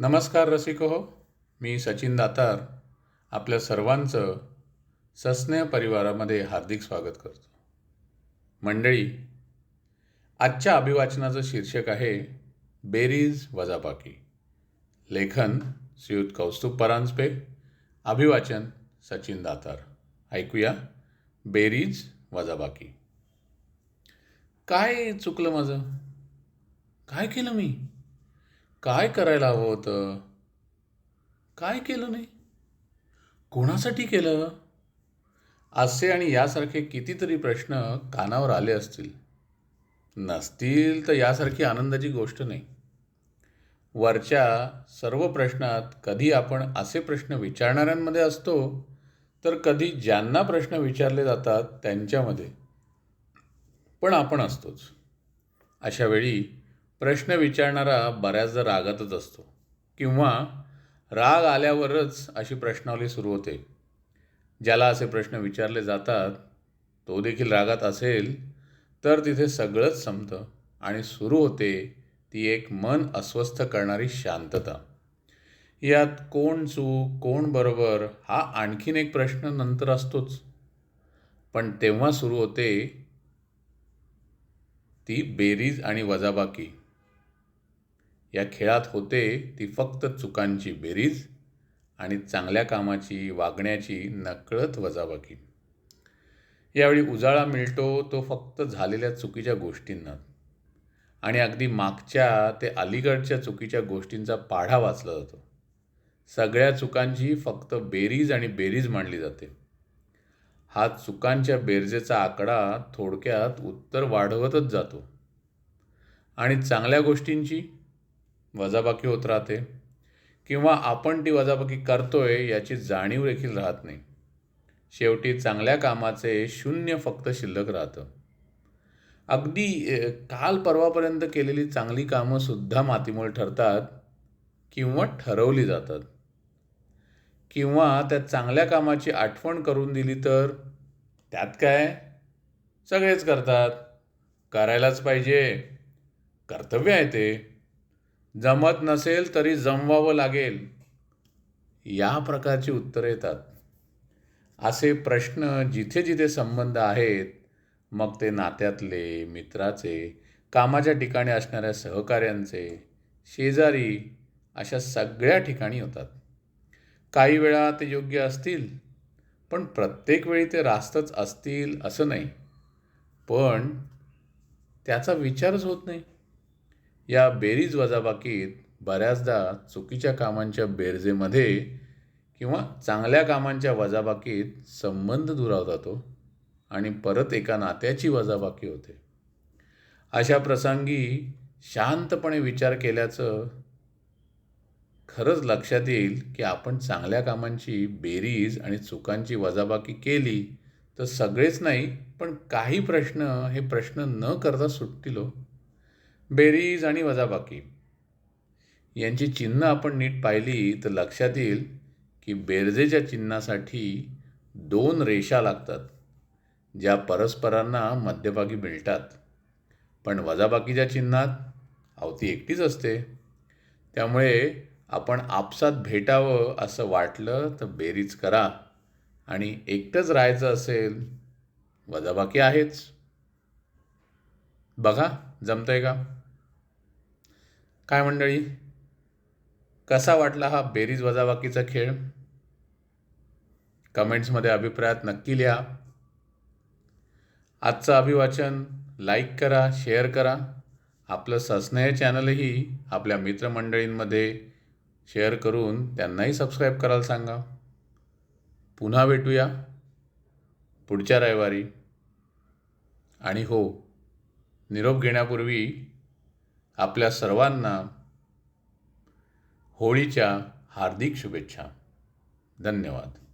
नमस्कार रसिको हो मी सचिन दातार आपल्या सर्वांचं सस्नेह परिवारामध्ये हार्दिक स्वागत करतो. मंडळी आजच्या अभिवाचनाचं शीर्षक आहे बेरीज वजाबाकी. लेखन श्रीयुत कौस्तुभ परांजपे अभिवाचन सचिन दातार. ऐकूया बेरीज वजाबाकी. काय चुकलं माझं? काय केलं मी? काय करायला हवं होतं? काय केलं नाही? कोणासाठी केलं? असे आणि यासारखे कितीतरी प्रश्न कानावर आले असतील. नसतील तर यासारखी आनंदाची गोष्ट नाही. वरच्या सर्व प्रश्नात कधी आपण असे प्रश्न विचारणाऱ्यांमध्ये असतो तर कधी ज्यांना प्रश्न विचारले जातात त्यांच्यामध्ये. पण आपण असतोच. अशावेळी प्रश्न विचारणारा बऱ्याचदा रागातच असतो. किंवा राग आल्यावरच अशी प्रश्नावली सुरू होते. ज्याला असे प्रश्न विचारले जातात तो देखील रागात असेल तर तिथे सगळंच संपतं आणि सुरू होते ती एक मन अस्वस्थ करणारी शांतता. यात कोण चूक कोण बरोबर हा आणखीन एक प्रश्न नंतर असतोच. पण तेव्हा सुरू होते ती बेरीज आणि वजाबाकी. या खेळात होते ती फक्त चुकांची बेरीज आणि चांगल्या कामाची वागण्याची नकळत वजाबाकी. यावेळी उजाळा मिळतो तो फक्त झालेल्या चुकीच्या गोष्टींना. आणि अगदी मागच्या ते अलीकडच्या चुकीच्या गोष्टींचा पाढा वाचला जातो. सगळ्या चुकांची फक्त बेरीज आणि बेरीज मांडली जाते. हा चुकांच्या बेरजेचा आकडा थोडक्यात उत्तर वाढवतच जातो. आणि चांगल्या गोष्टींची वजाबाकी होत राहते किंवा आपण ती वजाबाकी करतोय याची जाणीव देखील राहत नाही. शेवटी चांगल्या कामाचे शून्य फक्त शिल्लक राहतं. अगदी काल परवापर्यंत केलेली चांगली कामंसुद्धा मातीमोल ठरतात किंवा ठरवली जातात. किंवा त्या चांगल्या कामाची आठवण करून दिली तर त्यात काय? सगळेच करतात. करायलाच पाहिजे. कर्तव्य आहे ते. जमत नसेल तरी जमवावं लागेल. या प्रकारची उत्तरं येतात. असे प्रश्न जिथे जिथे संबंध आहेत मग ते नात्यातले मित्राचे कामाच्या ठिकाणी असणाऱ्या सहकाऱ्यांचे शेजारी अशा सगळ्या ठिकाणी होतात. काही वेळा ते योग्य असतील पण प्रत्येक वेळी ते रास्तच असतील असं नाही. पण त्याचा विचारच होत नाही. या बेरीज वजाबाकीत बऱ्याचदा चुकीच्या कामांच्या बेरजेमध्ये किंवा चांगल्या कामांच्या वजाबाकीत संबंध दुरावतो हो. आणि परत एका नात्याची वजाबाकी होते अशा प्रसंगी शांतपणे विचार केल्याचं खरंच लक्षात येईल की आपण चांगल्या कामांची बेरीज आणि चुकांची वजाबाकी केली तर सगळेच नाही पण काही प्रश्न हे प्रश्न न करता सुटतील हो. बेरीज आणि वजाबाकी. यांची चिन्ह आपण नीट पाहिली तर लक्षात येईल की बेरजेच्या चिन्हासाठी दोन रेषा लागतात ज्या परस्परांना मध्यभागी मिळतात. पण वजाबाकीच्या चिन्हात अवती एकटीच असते. त्यामुळे आपण आपसात भेटावं असं वाटलं तर बेरीज करा आणि एकटंच राहायचं असेल वजाबाकी आहेच. बघा जमतंय का? काय मंडळी? कसा वाटला हा बेरीज वजाबाकीचा खेळ? कमेंट्समध्ये अभिप्रायात नक्की लिहा. आजचं अभिवाचन लाईक करा शेअर करा. आपलं सस्नेह चॅनलही आपल्या मित्रमंडळींमध्ये शेअर करून त्यांनाही सबस्क्राईब करायला सांगा. पुन्हा भेटूया पुढच्या रविवारी. आणि हो निरोप घेण्यापूर्वी आपल्या सर्वांना होळीच्या हार्दिक शुभेच्छा. धन्यवाद.